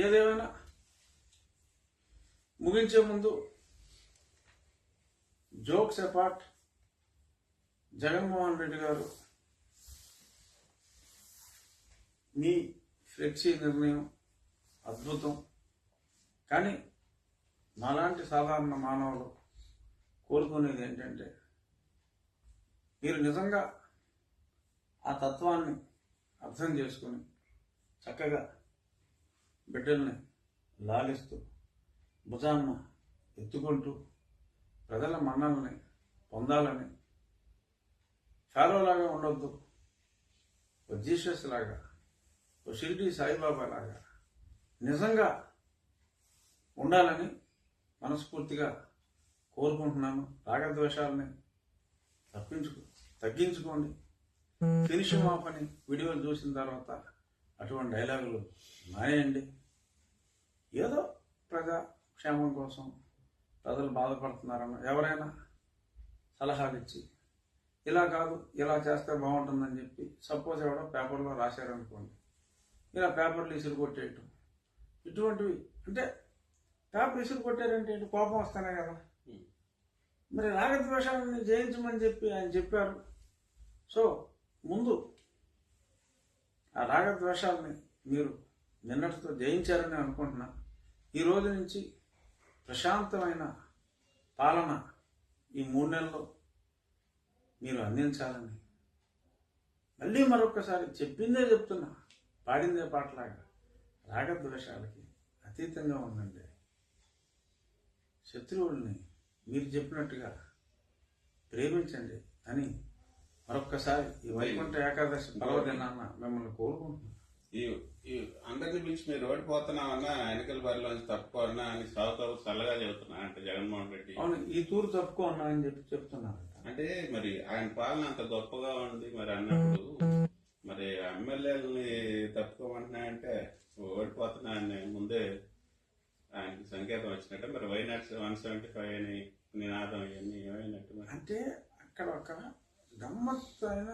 ఏదేమైనా ముగించే ముందు జోక్స్ అపార్ట్ జగన్మోహన్ రెడ్డి గారు మీ ఫ్లెక్సీ నిర్ణయం అద్భుతం. కానీ మాలాంటి సాధారణ మానవులు కోరుకునేది ఏంటంటే మీరు నిజంగా ఆ తత్వాన్ని అర్థం చేసుకుని చక్కగా బిడ్డల్ని లాలిస్తూ భుజాన్న ఎత్తుకుంటూ ప్రజల మన్నల్ని పొందాలని ఫాలోలాగా ఉండొద్దు. ఓ జీసస్ లాగా ఓ షిరిడి సాయిబాబా లాగా నిజంగా ఉండాలని మనస్ఫూర్తిగా కోరుకుంటున్నాను. రాగద్వేషాలని తప్పించుకో తగ్గించుకోండి. ఫినిష్ ఆఫ్ అని వీడియోలు చూసిన తర్వాత అటువంటి డైలాగులు మానేయండి. ఏదో ప్రజా క్షేమం కోసం ప్రజలు బాధపడుతున్నారన్న ఎవరైనా సలహాలు ఇచ్చి ఇలా కాదు ఇలా చేస్తే బాగుంటుందని చెప్పి సపోజ్ ఎవడో పేపర్లో రాశారనుకోండి. ఇలా పేపర్లు ఇసురు కొట్టేయటం. ఇటువంటివి. అంటే పేపర్ ఇసురు కొట్టారంటే ఏంటి? కోపం వస్తానే కదా. మరి రాగద్వేషాలను జయించమని చెప్పి ఆయన చెప్పారు. సో ముందు ఆ రాగద్వేషాలని మీరు నిన్నటితో జయించారని అనుకుంటున్నా. ఈ రోజు నుంచి ప్రశాంతమైన పాలన ఈ మూడు నెలల్లో మీరు అందించాలని. మళ్ళీ మరొకసారి చెప్పిందే చెప్తున్నా పాడిందే పాటలాగా. రాగద్వేషాలకి అతీతంగా ఉందండి శత్రువుల్ని మీరు చెప్పినట్టుగా ప్రేమించండి అని మరొక్కసారి ఈ వైకుంఠ ఏకాదశి పర్వదినాన్న మిమ్మల్ని కోరుకుంటున్నాను. ఈ అందరిని పిలిచి మీరు ఓడిపోతున్నామన్నా ఎన్నికల బరిలోంచి తప్పుకోన్నా అని సాగుతూ చల్లగా చెబుతున్నా అంటే జగన్మోహన్ రెడ్డి. అవును ఈ తూరు తప్పుకో ఉన్నా అని చెప్పి చెప్తున్నారంట. అంటే మరి ఆయన పాలన అంత గొప్పగా ఉంది మరి అన్నప్పుడు మరి ఎమ్మెల్యేలని తప్పుకోమంటున్నాయంటే ఓడిపోతున్నా అని ముందే ఆయనకి సంకేతం వచ్చినట్టే మరి వైనాట్ వన్ సెవెంటీ ఫైవ్ అని నినాదం ఇవన్నీ ఏమైనట్టు అంటే అక్కడ ఒక గమ్మత్తైన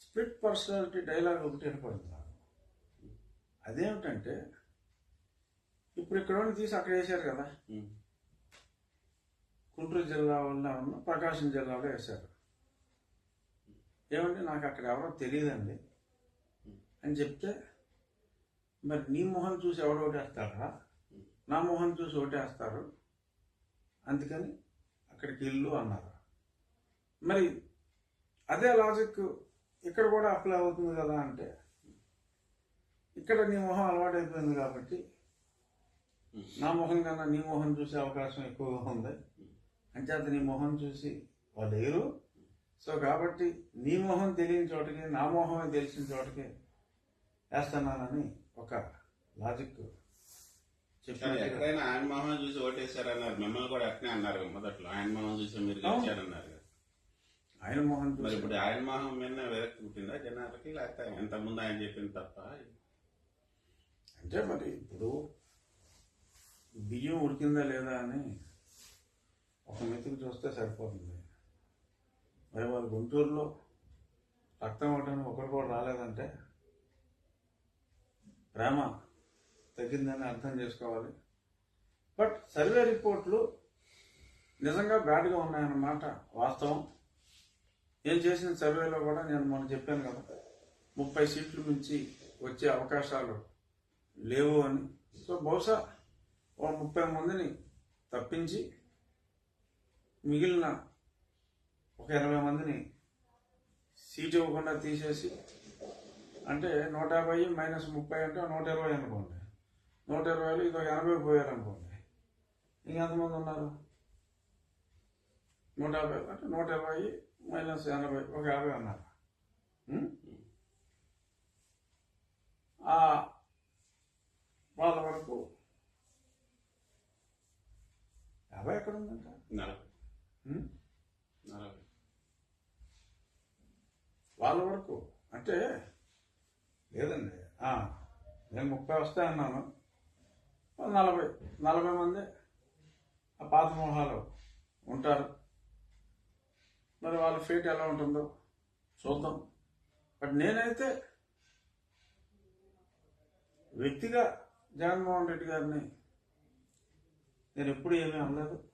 స్ప్లిట్ పర్సనాలిటీ డైలాగ్ ఒకటి వినపడుతుంది నాకు. అదేమిటంటే ఇప్పుడు ఇక్కడ తీసి అక్కడ వేశారు కదా. గుంటూరు జిల్లా ఉన్న ప్రకాశం జిల్లాలో వేశారు. ఏమండి నాకు అక్కడ ఎవరో తెలియదండి. అని చెప్తే మరి నీ మొహం చూసి ఎవడో ఓటేస్తారా? నా మొహం చూసి ఓటేస్తారు. అందుకని అక్కడికి ఇల్లు అన్నారు. మరి అదే లాజిక్ ఇక్కడ కూడా అప్లై అవుతుంది కదా అంటే ఇక్కడ నీ మొహం అలవాటైపోయింది కాబట్టి నా మొహం కన్నా నీ మొహం చూసే అవకాశం ఎక్కువగా ఉంది. అంచేత నీ మొహం చూసి వాళ్ళు లేరు. సో కాబట్టి నీ మొహం తెలియని చోటకి నా మొహమే తెలిసిన చోటకి వేస్తున్నానని ఒక లాజిక్ ఎక్కడైనా ఆయన మొహం చూసి ఓటేశారన్నారు. మిమ్మల్ని కూడా అట్నే అన్నారు మొదట్లో. ఆయన మొహం చూసి మీరు గెలిచారన్నారు. ఆయన మొహం ఇప్పుడు ఆయన మొహం మీద విరక్తి పుట్టిందా జనాలకి? లేకపోతే ఎంత ముందు ఆయన చెప్పింది తప్ప? అంటే మరి ఇప్పుడు బియ్యం ఉడికిందా లేదా అని ఒక మెతుకు చూస్తే సరిపోతుంది. మరి వాళ్ళు గుంటూరులో రక్తం ఇవ్వడానికి ఒకరు కూడా రాలేదంటే ప్రేమ తగ్గిందని అర్థం చేసుకోవాలి. బట్ సర్వే రిపోర్ట్లు నిజంగా బ్యాడ్గా ఉన్నాయన్నమాట వాస్తవం. నేను చేసిన సర్వేలో కూడా నేను మొన్న చెప్పాను కదా ముప్పై సీట్లు మించి వచ్చే అవకాశాలు లేవు అని. సో బహుశా ఒక ముప్పై మందిని తప్పించి మిగిలిన ఒక ఎనభై మందిని సీట్ ఇవ్వకుండా తీసేసి అంటే నూట యాభై మైనస్ ముప్పై అంటే నూట ఇరవై అనుకోండి. నూట ఇరవైలో ఇదో ఎనభై పోయారు అనుకోండి ఇంకెంతమంది ఉన్నారు? నూట యాభై అంటే నూట ఇరవై మైనస్ ఎనభై ఒక యాభై ఉన్నారు ఉం? ఆ వాళ్ళ వరకు యాభై ఎక్కడ ఉందంట నలభై ఉం? నలభై వాళ్ళ వరకు అంటే లేదండి. నేను ముప్పై వస్తాయి అన్నాను. నలభై నలభై మంది ఆ పాత మొహాలు ఉంటారు. మరి వాళ్ళ ఫీట్ ఎలా ఉంటుందో చూద్దాం. బట్ నేనైతే వ్యక్తిగా జగన్మోహన్ రెడ్డి గారిని నేను ఎప్పుడు ఏమీ అనలేదు.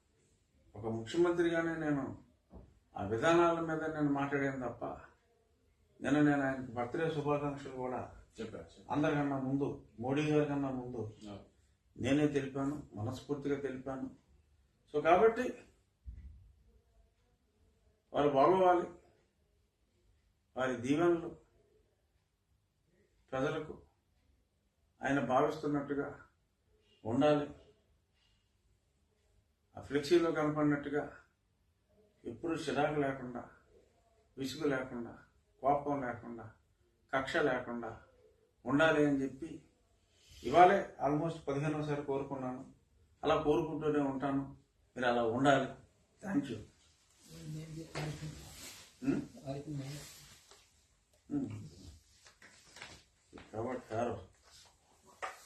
ఒక ముఖ్యమంత్రిగానే నేను ఆ విధానాల మీద నేను మాట్లాడాను తప్ప నిన్న నేను ఆయనకి బర్త్డే శుభాకాంక్షలు కూడా చెప్పారు. అందరికన్నా ముందు మోడీ గారి కన్నా ముందు. నేనే తెలిపాను మనస్ఫూర్తిగా తెలిపాను సో కాబట్టి వారు బాగోవాలి వారి దీవెనలు ప్రజలకు ఆయన భావిస్తున్నట్టుగా ఉండాలి ఆ ఫ్లెక్సీలో కనపడినట్టుగా ఎప్పుడు చిరాకు లేకుండా విసుగు లేకుండా కోపం లేకుండా కక్ష లేకుండా ఉండాలి అని చెప్పి ఇవాళే ఆల్మోస్ట్ పదిహేనోసారి కోరుకున్నాను. అలా కోరుకుంటూనే ఉంటాను. మీరు అలా ఉండాలి. థ్యాంక్ యూ కాబట్టి సార్